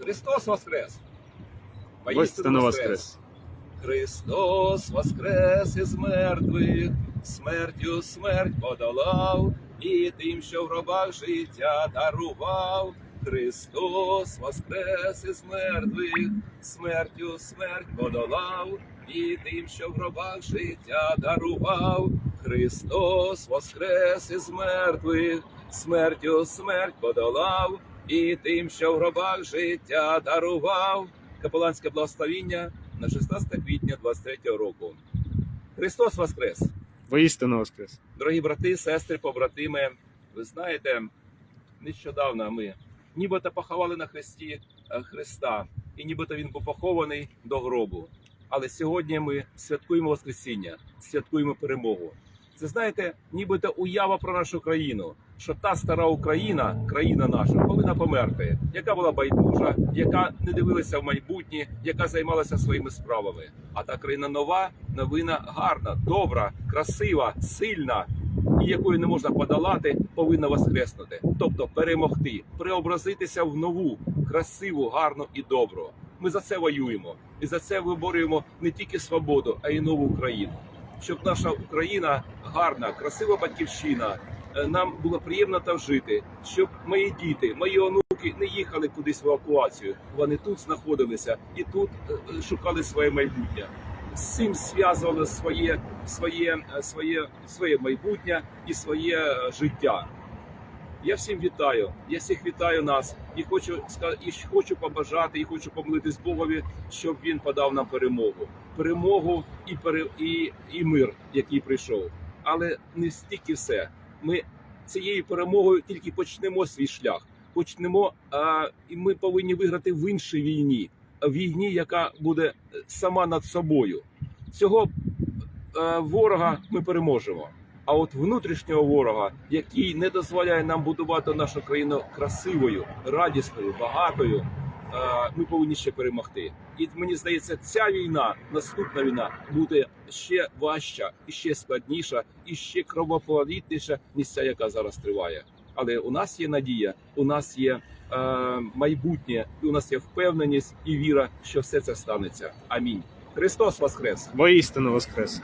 Христос Воскрес! Воістину воскрес. Христос воскрес із мертвих, смертю смерть подолав, і тим, що в гробах життя дарував. Христос воскрес із мертвих, смертю смерть подолав, і тим, що в гробах життя дарував. Христос воскрес із мертвих, смертю смерть подолав, і тим, що в гробах життя дарував. Капеланське благословіння на 16 квітня 23 року. Христос Воскрес! Воістину воскрес. Дорогі брати, сестри, побратими, ви знаєте, нещодавно ми нібито поховали на хресті е, Христа, і нібито він був похований до гробу. Але сьогодні ми святкуємо Воскресіння, святкуємо перемогу. Це знаєте, нібито уява про нашу країну, що та стара Україна, країна наша, повинна померти, яка була байдужа, яка не дивилася в майбутнє, яка займалася своїми справами. А та країна нова, новина гарна, добра, красива, сильна, і якою не можна подолати, повинна воскреснути, тобто перемогти, преобразитися в нову, красиву, гарну і добру. Ми за це воюємо і за це виборюємо не тільки свободу, а й нову Україну. Щоб наша Україна гарна, красива батьківщина. е, Нам було приємно там жити, щоб мої діти, мої онуки не їхали кудись в евакуацію. Вони тут знаходилися і тут е, е, шукали своє майбутнє. З цим зв'язували своє, своє, своє, своє майбутнє і своє життя. Я всім вітаю. Я всіх вітаю нас і хочу і хочу побажати, і хочу помолитись Богові, щоб він подав нам перемогу. Перемогу і пере, і, і мир, який прийшов. Але не стільки все. Ми цією перемогою тільки почнемо свій шлях. Почнемо, а, і ми повинні виграти в іншій війні, війні, яка буде е, сама над собою. Цього е, ворога ми переможемо. А от внутрішнього ворога, який не дозволяє нам будувати нашу країну красивою, радісною, багатою, ми повинні ще перемогти. І мені здається, ця війна, наступна війна, буде ще важча, і ще складніша, і ще кровопролітніша, ніж ця, яка зараз триває. Але у нас є надія, у нас є е, майбутнє, і у нас є впевненість і віра, що все це станеться. Амінь. Христос Воскрес! Воістину воскрес.